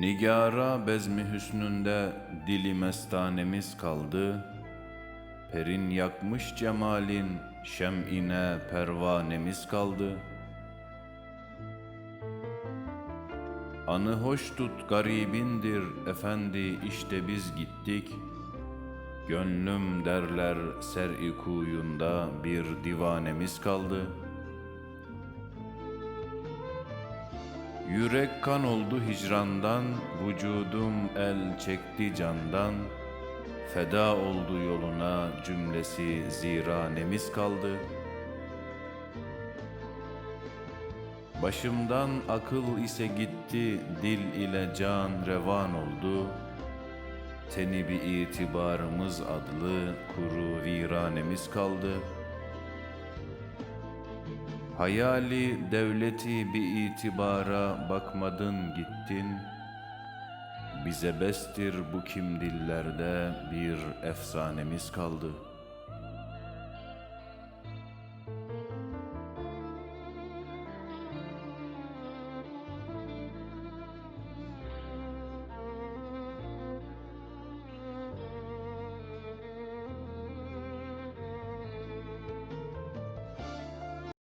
Nigara bezmi hüsnünde dili mestanemiz kaldı. Perin yakmış cemalin şem'ine pervanemiz kaldı. Anı hoş tut garibindir efendi işte biz gittik. Gönlüm derler ser-i bir divanemiz kaldı.'' Yürek kan oldu hicrandan, vücudum el çekti candan. Feda oldu yoluna cümlesi ziranemiz kaldı. Başımdan akıl ise gitti, dil ile can revan oldu. Teni bir itibarımız adlı kuru viranemiz kaldı.'' Hayali devleti bir itibara bakmadın gittin Bize bestir bu kim dillerde bir efsanemiz kaldı.''